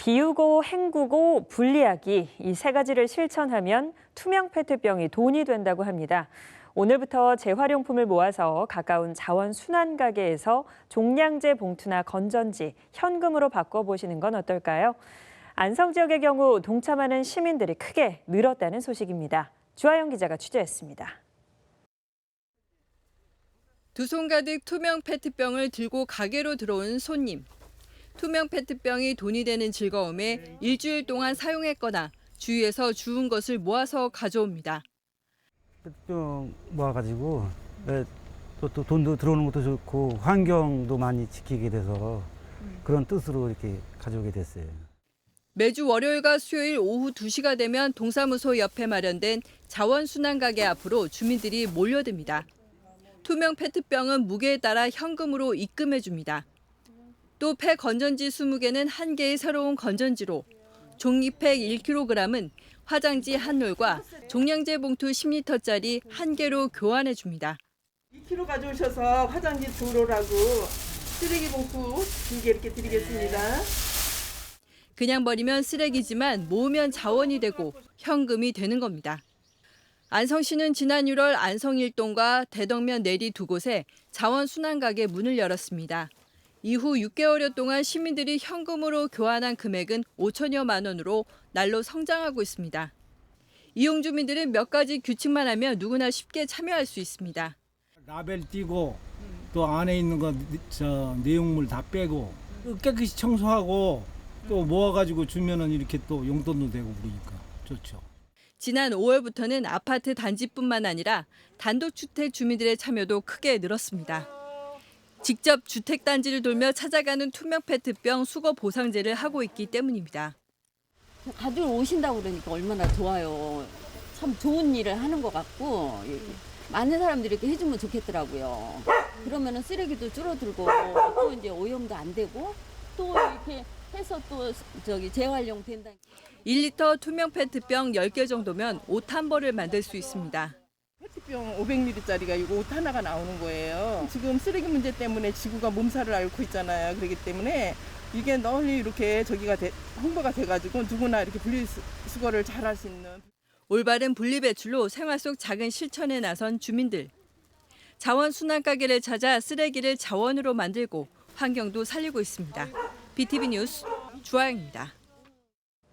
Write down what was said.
비우고 헹구고 분리하기 이 세 가지를 실천하면 투명 페트병이 돈이 된다고 합니다. 오늘부터 재활용품을 모아서 가까운 자원 순환 가게에서 종량제 봉투나 건전지, 현금으로 바꿔보시는 건 어떨까요? 안성 지역의 경우 동참하는 시민들이 크게 늘었다는 소식입니다. 주하영 기자가 취재했습니다. 두 손 가득 투명 페트병을 들고 가게로 들어온 손님. 투명 페트병이 돈이 되는 즐거움에 일주일 동안 사용했거나 주위에서 주운 것을 모아서 가져옵니다. 좀 모아가지고 네, 또, 또 돈도 들어오는 것도 좋고 환경도 많이 지키게 돼서 그런 뜻으로 이렇게 가져오게 됐어요. 매주 월요일과 수요일 오후 2시가 되면 동사무소 옆에 마련된 자원순환 가게 앞으로 주민들이 몰려듭니다. 투명 페트병은 무게에 따라 현금으로 입금해 줍니다. 또 폐 건전지 20개는 한 개의 새로운 건전지로, 종이팩 1kg은 화장지 한 롤과 종량제 봉투 10리터짜리 한 개로 교환해 줍니다. 2kg 가져오셔서 화장지 두 롤하고 쓰레기 봉투 두 개 이렇게 드리겠습니다. 그냥 버리면 쓰레기지만 모으면 자원이 되고 현금이 되는 겁니다. 안성 시는 지난 6월 안성 1동과 대덕면 내리 두 곳에 자원 순환 가게 문을 열었습니다. 이후 6개월여 동안 시민들이 현금으로 교환한 금액은 5천여만 원으로 날로 성장하고 있습니다. 이용 주민들은 몇 가지 규칙만 하면 누구나 쉽게 참여할 수 있습니다. 라벨 띄고 또 안에 있는 거 저 내용물 다 빼고 깨끗이 청소하고 또 모아가지고 주면은 이렇게 또 용돈도 되고 그러니까 좋죠. 지난 5월부터는 아파트 단지뿐만 아니라 단독주택 주민들의 참여도 크게 늘었습니다. 직접 주택 단지를 돌며 찾아가는 투명 페트병 수거 보상제를 하고 있기 때문입니다. 가지고 오신다고 그러니까 얼마나 좋아요. 참 좋은 일을 하는 것 같고 예, 많은 사람들이 이렇게 해주면 좋겠더라고요. 그러면은 쓰레기도 줄어들고 또 이제 오염도 안 되고 또 이렇게 해서 또 저기 재활용 된다. 1리터 투명 페트병 10개 정도면 옷 한 벌을 만들 수 있습니다. 페트병 500ml짜리가 이거 옷 하나가 나오는 거예요. 지금 쓰레기 문제 때문에 지구가 몸살을 앓고 있잖아요. 그렇기 때문에 이게 널리 이렇게 저기가 돼- 홍보가 돼가지고 누구나 이렇게 분리수거를 잘 할 수 있는 올바른 분리배출로 생활 속 작은 실천에 나선 주민들. 자원 순환 가게를 찾아 쓰레기를 자원으로 만들고 환경도 살리고 있습니다. BTV 뉴스 주아영입니다.